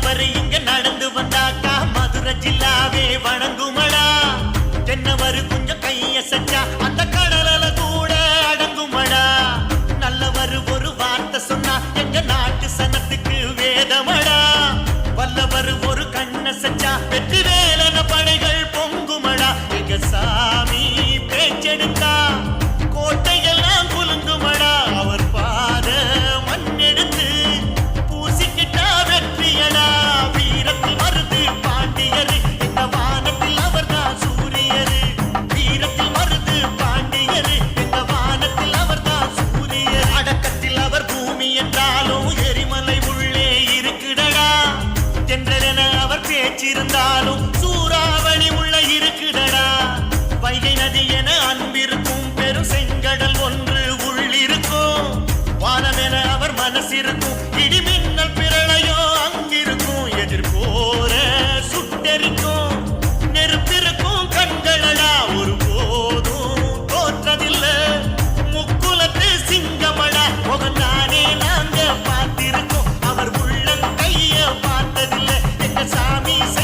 அவர் இங்க நடந்து வந்தாக்கா. மதுரை ஜில்லாவே வணங்குமடா. தென்னவர் கொஞ்சம் கைய சச்சா அந்த கடலல கூட அடங்குமடா. நல்லவர் ஒரு வார்த்தை சொன்னா எங்க நாட்டு சனத்துக்கு அவர் பேச்சிருந்தாலும் சூறாவளி உள்ள இருக்குதடா. வைகை நதி என அன்பிருக்கும் பெரும் செங்கடல் ஒன்று உள்ளிருக்கும். வானம் என அவர் மனசிருக்கும் இடிமின்னல் பிரளயம் அங்கிருக்கும். எதிர்போர சுட்டெரிக்கும். these